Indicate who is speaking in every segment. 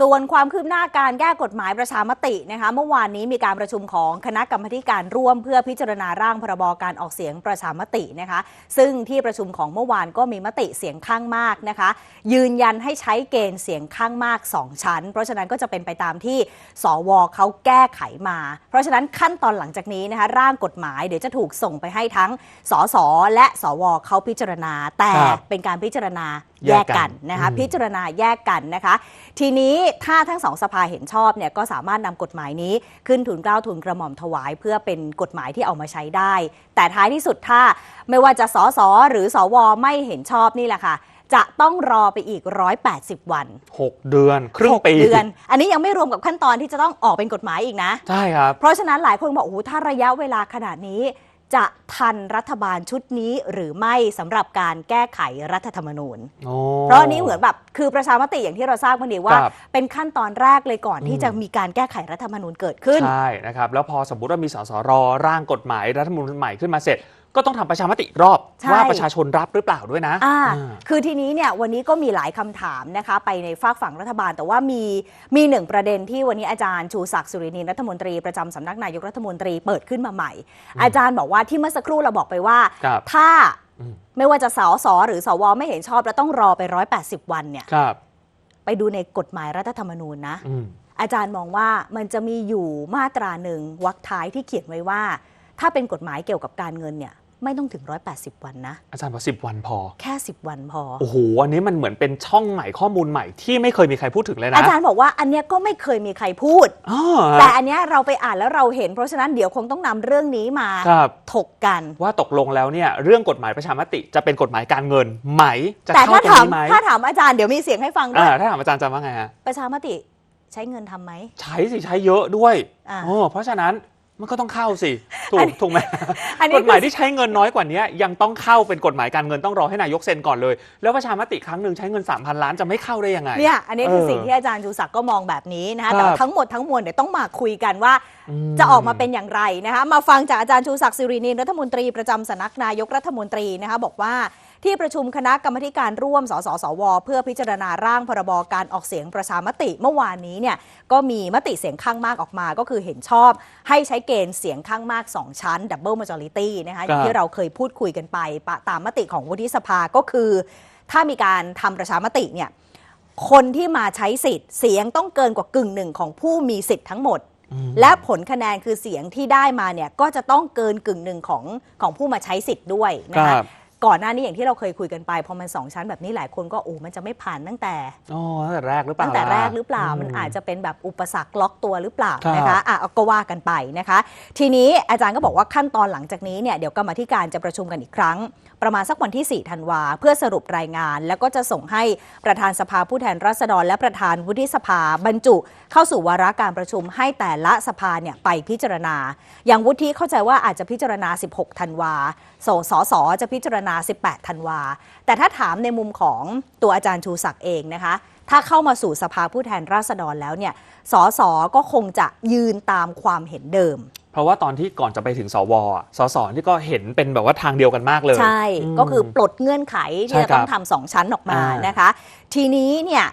Speaker 1: ส่วนความคืบหน้าการแก้กฎหมายประชามตินะคะเมื่อวานนี้มีการประชุมของคณะกรรมาธิการร่วมเพื่อพิจารณาร่างพรบการออกเสียงประชามตินะคะ ซึ่งที่ประชุมของเมื่อวานก็มีมติเสียงข้างมากนะคะ ยืนยันให้ใช้เกณฑ์เสียงข้างมาก 2 ชั้น เพราะฉะนั้นก็จะเป็นไปตามที่สวเขาแก้ไขมา เพราะฉะนั้นขั้นตอนหลังจากนี้นะคะร่างกฎหมายเดี๋ยวจะถูกส่งไปให้ทั้งสสและสวเขาพิจารณาแต่
Speaker 2: ครับ
Speaker 1: เป็นการพิจารณา
Speaker 2: แย
Speaker 1: แย
Speaker 2: ก
Speaker 1: ก
Speaker 2: กั
Speaker 1: กันนนะคะ
Speaker 2: อืม
Speaker 1: พิจารณาแยกกันนะคะ ทีนี้ถ้าทั้งสองสภาเห็นชอบเนี่ยก็สามารถนำกฎหมายนี้ขึ้นทุนเกล้าทุนกระหม่อมถวาย เพื่อเป็นกฎหมายที่เอามาใช้ได้ แต่ท้ายที่สุดถ้าไม่ว่าจะสสหรือสวไม่เห็นชอบนี่แหละค่ะจะต้องรอไปอีก 180 วัน
Speaker 2: หกเดือน ครึ่ง
Speaker 1: หก
Speaker 2: ปี
Speaker 1: เดือน อันนี้ยังไม่รวมกับขั้นตอนที่จะต้องออกเป็นกฎหมายอีกนะ
Speaker 2: ใช่ครับ
Speaker 1: เพราะฉะนั้นหลายคนบอกโอ้โหถ้าระยะเวลาขนาดนี้ จะทันรัฐบาลชุดนี้หรือไม่สำหรับการแก้ไขรัฐธรรมนูญ
Speaker 2: โอ้
Speaker 1: เพราะอันนี้เหมือนแบบคือประชามติอย่างที่เราทราบกันดีว่า
Speaker 2: ครับ
Speaker 1: เป็นขั้นตอนแรกเลยก่อนที่
Speaker 2: อืม
Speaker 1: จะมีการแก้ไขรัฐธรรมนูญเกิดขึ้น
Speaker 2: ใช่นะครับ แล้วพอสมมติว่ามีสสรร่างกฎหมายรัฐธรรมนูญใหม่ขึ้นมาเสร็จ ก็ต้องทำประชามติอีกรอบ
Speaker 1: ใช่
Speaker 2: ว่าประชาชนรับหรือเปล่าด้วยนะ
Speaker 1: อ่า
Speaker 2: อ่า
Speaker 1: คือทีนี้เนี่ยวันนี้ก็มีหลายคำถามนะคะไปในฝากฝั่งรัฐบาล แต่ว่ามีมีหนึ่งประเด็นที่วันนี้อาจารย์ชูศักดิ์สุรินินรัฐมนตรีประจำสำนักนายกรัฐมนตรีเปิดขึ้นมาใหม่ อาจารย์บอกว่าที่เมื่อสักครู่เราบอกไปว่า
Speaker 2: ครับ
Speaker 1: ถ้า
Speaker 2: อืม
Speaker 1: ไม่ว่าจะสสหรือสวไม่เห็นชอบแล้วต้องรอไป 180 วันเนี่ย
Speaker 2: ครับ
Speaker 1: ไปดูในกฎหมายรัฐธรรมนูญนะ
Speaker 2: อืม
Speaker 1: อาจารย์มองว่ามันจะมีอยู่มาตราหนึ่งวรรคท้ายที่เขียนไว้ว่า ถ้าเป็นกฎหมายเกี่ยวกับการเงินเนี่ย ไม่ต้องถึง 180 วันนะ
Speaker 2: อาจารย์บอกสิบวันพอ
Speaker 1: แค่ 10 วันพอ
Speaker 2: โอ้โห อันนี้มันเหมือนเป็นช่องใหม่ข้อมูลใหม่ที่ไม่เคยมีใครพูดถึงเลยนะ
Speaker 1: อาจารย์บอกว่าอันเนี้ยก็ไม่เคยมีใครพูด
Speaker 2: อ๋อ
Speaker 1: แต่อันเนี้ยเราไปอ่านแล้วเราเห็น เพราะฉะนั้นเดี๋ยวคงต้องนำเรื่องนี้มา
Speaker 2: ครับ
Speaker 1: ถกกัน
Speaker 2: ว่าตกลงแล้วเนี่ยเรื่องกฎหมายประชามติจะเป็นกฎหมายการเงินไหมจะ
Speaker 1: แต่
Speaker 2: เข้า
Speaker 1: ถ้า
Speaker 2: ตรง
Speaker 1: ถาม
Speaker 2: นี้ไหม
Speaker 1: ถ้าถามอาจารย์เดี๋ยวมีเสียงให้ฟังด้ว
Speaker 2: อ่ายถ้าถามอาจารย์จะว่าไงฮะ
Speaker 1: ประชามติใช้เงินทำไหม
Speaker 2: ใช้สิใช้เยอะด้วย
Speaker 1: อ่า
Speaker 2: โอ้เพราะฉะนั้น มันก็ต้องเข้าสิ ถู
Speaker 1: อั
Speaker 2: ก
Speaker 1: นนี้
Speaker 2: ถูกไหม
Speaker 1: อันนี้
Speaker 2: กฎหมายที่ใช้เงินน้อยกว่านี้ยังต้องเข้าเป็นกฎหมายการเงินต้องรอให้นายกเซ็นก่อนเลย แล้วประชามติครั้งหนึ่งใช้เงิน 3,000 ล้านจะไม่เข้าได้ยังไง
Speaker 1: เนี่ยอันนี้คือ
Speaker 2: เออ
Speaker 1: สิ่งที่อาจารย์ชูศักดิ์ก็มองแบบนี้นะคะ
Speaker 2: ครับ
Speaker 1: แต่ว่าทั้งหมดทั้งมวลเดี๋ยวต้องมาคุยกันว่า
Speaker 2: ม
Speaker 1: จะออกมาเป็นอย่างไรนะคะมาฟังจากอาจารย์ชูศักดิ์สิรินินรัฐมนตรีประจำสำนักนายกรัฐมนตรีนะคะบอกว่า ที่ประชุมคณะกรรมาธิการร่วม สสสว เพื่อพิจารณาร่างพรบการออกเสียงประชามติเมื่อวานนี้เนี่ยก็มีมติเสียงข้างมากออกมาก็คือเห็นชอบ ให้ใช้เกณฑ์เสียงข้างมาก 2 ชั้น double majority นะคะอย่างที่เราเคยพูดคุยกันไปปะตามมติของวุฒิสภาก็คือ ถ้ามีการทำประชามติเนี่ยคนที่มาใช้สิทธิ์เสียงต้องเกินกว่ากึ่งหนึ่งของผู้มีสิทธิ์ทั้งหมด
Speaker 2: อืม
Speaker 1: และผลคะแนนคือเสียงที่ได้มาเนี่ยก็จะต้องเกินกึ่งหนึ่งของของผู้มาใช้สิทธิ์ด้วยนะ
Speaker 2: ค
Speaker 1: คะ
Speaker 2: รับ
Speaker 1: ก่อนหน้านี้อย่างที่เราเคยคุยกันไปพอมันสองชั้นแบบนี้หลายคนก็โอ้มันจะไม่ผ่านตั้งแต่
Speaker 2: อ๋อตั้งแต่แรกหรือเปล่า
Speaker 1: ตั้งแต่
Speaker 2: ล่ะ
Speaker 1: แรกหรือเปล่ามันอาจจะเป็นแบบอุปสรรคล็อกตัวหรือเปล่า
Speaker 2: ครับ
Speaker 1: นะคะอะเอาก็ว่ากันไปนะคะ ทีนี้อาจารย์ก็บอกว่าขั้นตอนหลังจากนี้เนี่ยเดี๋ยวกรรมาธิการจะประชุมกันอีกครั้ง ประมาณสักวันที่ 4 ธันวา เพื่อสรุปรายงาน แล้วก็จะส่งให้ประธานสภาผู้แทนราษฎร และประธานวุฒิสภาบรรจุ เข้าสู่วาระการประชุมให้แต่ละสภาเนี่ยไปพิจารณา อย่างวุฒิเข้าใจว่าอาจจะพิจารณา 16 ธันวาสสสจะพิจารณา18 ธันวา แต่ถ้าถามในมุมของตัวอาจารย์ชูศักดิ์เองนะคะ ถ้าเข้ามาสู่สภาผู้แทนราษฎรแล้วเนี่ย สสก็คงจะยืนตามความเห็นเดิม
Speaker 2: เพราะว่าตอนที่ก่อนจะไปถึงสวอะสสนี่ก็เห็นเป็นแบบว่าทางเดียวกันมากเลย
Speaker 1: ใช่
Speaker 2: ม
Speaker 1: ก็คือปลดเงื่อนไขที่
Speaker 2: ใช่
Speaker 1: จะ
Speaker 2: ครับ
Speaker 1: ต้องทำสองชั้นออกมา
Speaker 2: อ่าน
Speaker 1: นะคะ ทีนี้เนี่ย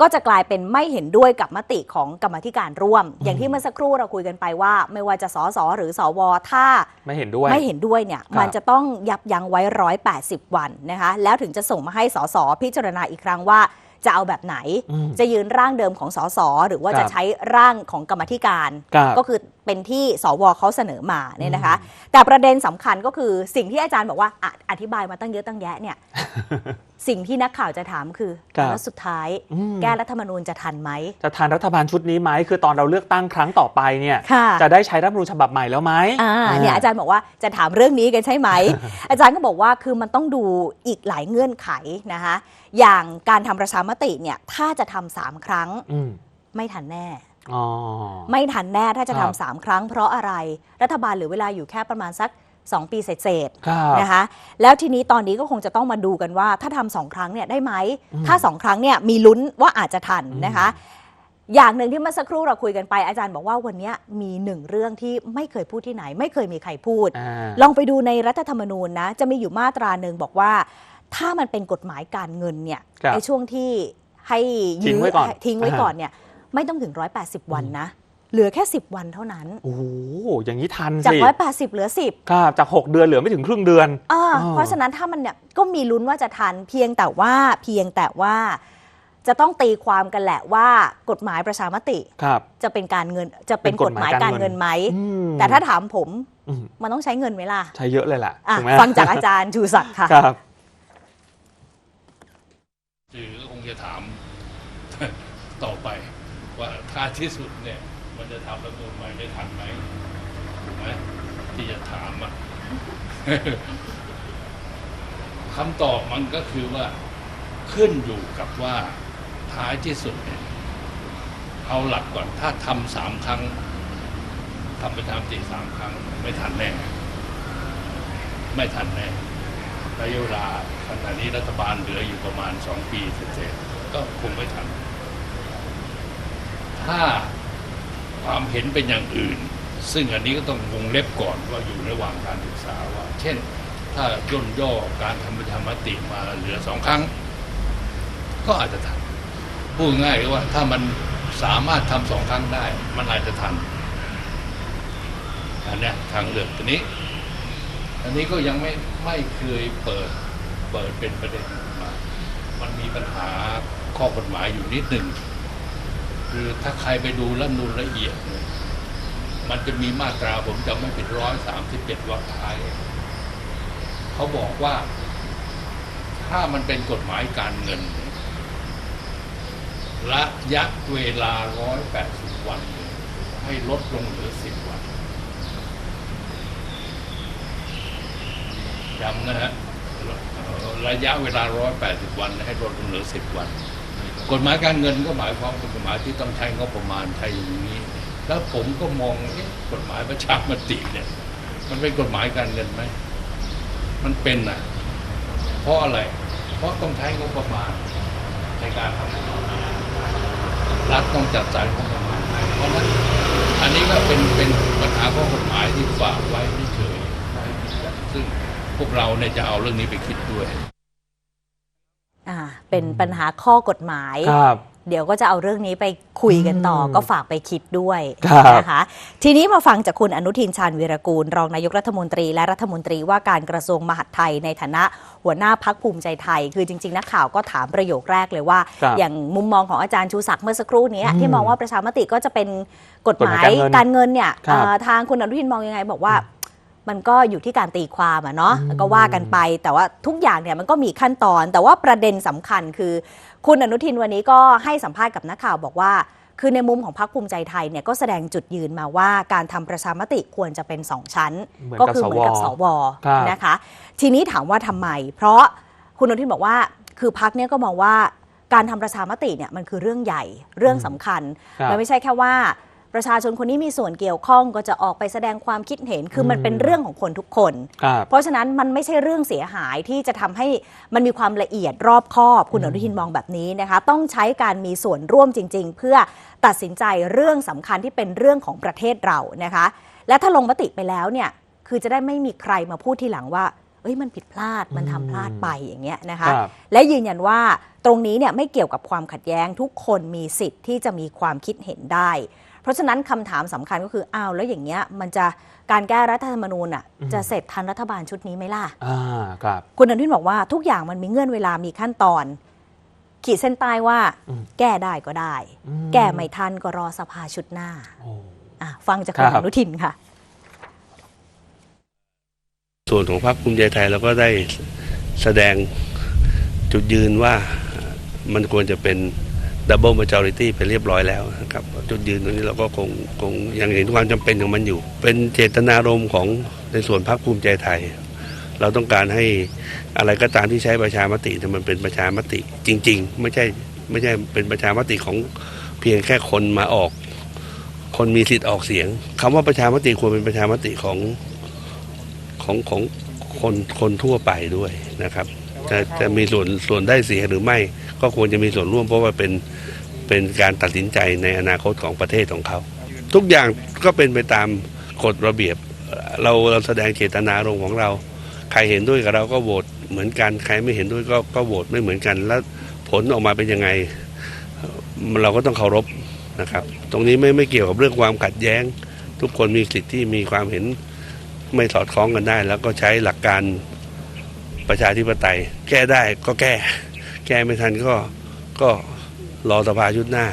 Speaker 1: ก็จะกลายเป็นไม่เห็นด้วยกับมติของกรรมาธิการร่วม อย่างที่เมื่อสักครู่เราคุยกันไปว่า ไม่ว่าจะสสหรือสวถ้า
Speaker 2: ไม่เห็นด้วย
Speaker 1: ไม่เห็นด้วยเนี่ย
Speaker 2: ครับ
Speaker 1: มันจะต้องยับยั้งไว้ 180 วันนะคะแล้วถึงจะส่งมาให้สสพิจารณาอีกครั้งว่า จะเอาแบบไหน
Speaker 2: อืม
Speaker 1: จะยืนร่างเดิมของสสหรือว่า
Speaker 2: ครับ
Speaker 1: จะใช้ร่างของกรรมาธิการ
Speaker 2: ครับ
Speaker 1: ก็คือเป็นที่สวเขาเสนอมาเนี่ยนะคะ แต่ประเด็นสำคัญก็คือสิ่งที่อาจารย์บอกว่าอะอธิบายมาตั้งเยอะตั้งแยะเนี่ยสิ่งที่นักข่าวจะถามคือ
Speaker 2: ครับ
Speaker 1: แล้วสุดท้าย
Speaker 2: อืม
Speaker 1: แก้รัฐธรรมนูญจะทันไหม
Speaker 2: จะทานรัฐบาลชุดนี้ไหมคือตอนเราเลือกตั้งครั้งต่อไปเนี่ย
Speaker 1: ค่ะ
Speaker 2: จะได้ใช้รัฐธรรมนูญฉบับใหม่แล้วไหม
Speaker 1: อ่าเนี่ยอาจารย์บอกว่าจะถามเรื่องนี้กันใช่ไหม อาจารย์ก็บอกว่าคือมันต้องดูอีกหลายเงื่อนไขนะคะอย่างการทำประชามติเนี่ยถ้าจะทำสามครั้ง
Speaker 2: อืม
Speaker 1: ไม่ทันแน่
Speaker 2: อ๋อ
Speaker 1: ไม่ทันแน่ถ้าจะ
Speaker 2: ครั
Speaker 1: ทำ
Speaker 2: บ
Speaker 1: สามครั้ง เพราะอะไรรัฐบาลเหลือเวลาอยู่แค่ประมาณสัก2ปีเศษๆ
Speaker 2: ครับ
Speaker 1: นะคะ แล้วทีนี้ตอนนี้ก็คงจะต้องมาดูกันว่า ถ้าทำสองครั้งเนี่ยได้ไหม
Speaker 2: อืม
Speaker 1: ถ้าสองครั้งเนี่ยมีลุ้นว่าอาจจะทัน
Speaker 2: อืม
Speaker 1: นะคะ อย่างหนึ่งที่เมื่อสักครู่เราคุยกันไปอาจารย์บอกว่าวันเนี้ยมีหนึ่งเรื่องที่ไม่เคยพูดที่ไหน ไม่เคยมีใครพูด
Speaker 2: อ่า
Speaker 1: ลองไปดูในรัฐธรรมนูญนะจะมีอยู่มาตราหนึ่งบอกว่า ถ้ามันเป็นกฎหมายการเงินเนี่ย
Speaker 2: ครับ
Speaker 1: ในช่วงที่ให้ยื้
Speaker 2: ทิ้งไว้ก่อน
Speaker 1: ทิ้งไว้
Speaker 2: อ่า
Speaker 1: ก่อนเนี่ยไม่ต้องถึง 180 วันนะ เหลือแค่ 10 วันเท่านั้น
Speaker 2: โอ้โหอย่างนี้ทัน
Speaker 1: จาก
Speaker 2: สิ
Speaker 1: 180 เหลือ 10
Speaker 2: ครับจาก 6 เดือนเหลือไม่ถึงครึ่งเดือน
Speaker 1: อ่า
Speaker 2: อ๋อ
Speaker 1: เพราะฉะนั้นถ้ามันเนี่ยก็มีลุ้นว่าจะทันเพียงแต่ว่าเพียงแต่ว่าจะต้องตีความกันแหละว่ากฎหมายประชามติ
Speaker 2: ครับ
Speaker 1: จะเป็นการเงินจะเป็น
Speaker 2: เป็นก
Speaker 1: ก
Speaker 2: ฎ
Speaker 1: ฎ
Speaker 2: ห
Speaker 1: ห
Speaker 2: มาย
Speaker 1: มาย
Speaker 2: การ
Speaker 1: การ
Speaker 2: เงิน
Speaker 1: เงินไหม
Speaker 2: อืม
Speaker 1: แต่ถ้าถามผม
Speaker 2: อืม
Speaker 1: มันต้องใช้เงินไหมล่ะ
Speaker 2: ใช้เยอะเลยล่ะ
Speaker 1: อะ
Speaker 2: ถูกไหม
Speaker 1: ฟังจากอาจารย์ชูศักดิ์ค่ะ
Speaker 2: ครับ
Speaker 3: สื่อก็คงจะถามต่อไปว่าท้ายที่สุดเนี่ย มันจะทำรัฐมนูญใหม่ได้ทันไหมถูกไหมที่จะถามอะคำตอบมันก็คือว่าขึ้นอยู่กับว่าท้ายที่สุดเนี่ยเอาหลักก่อนถ้าทำสามครั้งทำประชามติสามครั้ง ไม่ทันแน่ ไม่ทันแน่ ระยะเวลาขณะนี้รัฐบาลเหลืออยู่ประมาณสองปีเศษก็คงไม่ทัน ถ้าความเห็นเป็นอย่างอื่น ซึ่งอันนี้ก็ต้องวงเล็บก่อนว่าอยู่ระหว่างการศึกษาว่า เช่น ถ้าย่นย่อการทำประชามติมาเหลือสองครั้ง ก็อาจจะทัน พูดง่ายว่าถ้ามันสามารถทำสองครั้งได้ มันอาจจะทันอันเนี้ยทางเลือกตัวนี้ อันนี้ก็ยังไม่ ไม่เคยเปิดเปิดเป็นประเด็นมามันมีปัญหาข้อกฎหมายอยู่นิดหนึ่งคือถ้าใครไปดูรัฐนูลละเอียดเนี่ยมันจะมีมาตราผมจำไม่ผิดร้อยสามสิบเจ็ดวรรคท้ายเขาบอกว่า ถ้ามันเป็นกฎหมายการเงิน ระยะเวลาร้อยแปดสิบวัน ให้ลดลงเหลือสิบวัน ย้ำนะฮะระยะเวลา 180 วันให้ลดลงเหลือ 10 วัน กฎหมายการเงินก็หมายความเป็นกฎหมายที่ต้องใช้งบประมาณใช้อย่างนี้ แล้วผมก็มองกฎหมายประชามติเนี่ยมันเป็นกฎหมายการเงินไหม มันเป็นนะเพราะอะไร เพราะต้องใช้งบประมาณในการทำรัฐต้องจัดสรรงบประมาณเพราะนั้นอันนี้ก็เป็นเป็นปัญหาข้อกฎหมายที่ฝากไว้เฉยซึ่ง พวกเราเนี่ยจะเอาเรื่องนี้ไปคิดด้วย
Speaker 1: อ่า เป็นปัญหาข้อกฎหมาย
Speaker 2: ครับ
Speaker 1: เดี๋ยวก็จะเอาเรื่องนี้ไปคุยกันต่ออ
Speaker 2: ม
Speaker 1: ก็ฝากไปคิดด้วย
Speaker 2: ครับ
Speaker 1: นะคะ ทีนี้มาฟังจากคุณอนุทินชาญวีรกูล รองนายกรัฐมนตรี และรัฐมนตรีว่าการกระทรวงมหาดไทยในฐานะหัวหน้าพักภูมิใจไทย คือจริงๆ นักข่าวก็ถามประโยคแรกเลยว่า
Speaker 2: ครับ
Speaker 1: อย่างมุมมองของอาจารย์ชูศักดิ์เมื่อสักครู่นี้
Speaker 2: อืม
Speaker 1: ที่มองว่าประชามติก็จะเป็นกฎหมาก
Speaker 2: ฎหมายย
Speaker 1: การเงินเนี่ย
Speaker 2: ครับ
Speaker 1: เอ่อทางคุณอนุทินมองยังไง บอกว่า มันก็อยู่ที่การตีความอะเนาะก็ว่ากันไป แต่ว่าทุกอย่างเนี่ยมันก็มีขั้นตอน แต่ว่าประเด็นสำคัญคือ คุณอนุทินวันนี้ก็ให้สัมภาษณ์กับนักข่าวบอกว่า คือในมุมของพรรคภูมิใจไทยเนี่ยก็แสดงจุดยืนมาว่าการทำประชามติควรจะเป็นสองชั้น
Speaker 2: เหมือน
Speaker 1: ก็
Speaker 2: กับ
Speaker 1: คือเหมือนกับ
Speaker 2: ส
Speaker 1: ส
Speaker 2: ว
Speaker 1: ว
Speaker 2: ครับ
Speaker 1: นะคะ ทีนี้ถามว่าทำไม เพราะคุณอนุทินบอกว่าคือพักเนี่ยก็มองว่าการทำประชามติเนี่ยมันคือเรื่องใหญ่เรื่องสำคัญ
Speaker 2: ครับ
Speaker 1: มันไม่ใช่แค่ว่า ประชาชนคนนี้มีส่วนเกี่ยวข้องก็จะออกไปแสดงความคิดเห็นคือมัน
Speaker 2: อืม
Speaker 1: เป็นเรื่องของคนทุกคน
Speaker 2: ครับ
Speaker 1: เพราะฉะนั้นมันไม่ใช่เรื่องเสียหายที่จะทำให้มันมีความละเอียดรอบคอบ คุณอนุทินมองแบบนี้นะคะ ต้องใช้การมีส่วนร่วมจริง ๆ เพื่อตัดสินใจเรื่องสำคัญที่เป็นเรื่องของประเทศเรานะคะ และถ้าลงมติไปแล้วเนี่ยคือจะได้ไม่มีใครมาพูดทีหลังว่าเอ้ยมันผิดพลาดมันทำพลาดไปอย่างเงี้ยนะคะ
Speaker 2: ครับ
Speaker 1: และยืนยันว่าตรงนี้เนี่ยไม่เกี่ยวกับความขัดแย้งทุกคนมีสิทธิ์ที่จะมีความคิดเห็นได้ เพราะฉะนั้นคำถามสำคัญก็คืออ้าวแล้วอย่างเงี้ยมันจะการแก้รัฐธรรมนูญอะ
Speaker 2: อืม
Speaker 1: จะเสร็จทันรัฐบาลชุดนี้ไหมล่ะ
Speaker 2: อ่าครับ
Speaker 1: คุณอนุทินบอกว่าทุกอย่างมันมีเงื่อนเวลามีขั้นตอน ขีดเส้นใต้ว่า
Speaker 2: อืม
Speaker 1: แก้ได้ก็ได้
Speaker 2: อืม
Speaker 1: แก้ไม่ทันก็รอสภาชุดหน้า
Speaker 2: โอ้
Speaker 1: อะฟังจากคุณ
Speaker 2: ครั
Speaker 1: อบนุทินค่ะ
Speaker 4: ส่วนของพรรคภูมิใจไทยเราก็ได้แสดงจุดยืนว่ามันควรจะเป็น ดับเบิลมาจอริตี้ไปเรียบร้อยแล้วนะครับจุดยืนตรงนี้เราก็คงคงยังเห็นความจำเป็นของมันอยู่ เป็นเจตนารมณ์ของในส่วนพรรคภูมิใจไทย เราต้องการให้อะไรก็ตามที่ใช้ประชามติเนี่มันเป็นประชามติจริง ๆ ไม่ใช่ไม่ใช่เป็นประชามติของเพียงแค่คนมาออก คนมีสิทธิ์ออกเสียงคำว่าประชามติควรเป็นประชามติของของของคนคนทั่วไปด้วยนะครับ จะจะมีส่วนส่วนได้เสียหรือไม่ ก็ควรจะมีส่วนร่วมเพราะว่าเป็นเป็นการตัดสินใจในอนาคตของประเทศของเขา ทุกอย่างก็เป็นไปตามกฎระเบียบ เราเราแสดงเจตนารมณ์ของเรา ใครเห็นด้วยกับเราก็โหวตเหมือนกัน ใครไม่เห็นด้วยก็ก็โหวตไม่เหมือนกัน แล้วผลออกมาเป็นยังไง เราก็ต้องเคารพนะครับ ตรงนี้ไม่ไม่เกี่ยวกับเรื่องความขัดแย้ง ทุกคนมีสิทธิ์ที่มีความเห็นไม่สอดคล้องกันได้ แล้วก็ใช้หลักการประชาธิปไตย แก้ได้ก็แก้ แก้ไม่ทันก็ก็รอสภาชุดหน้า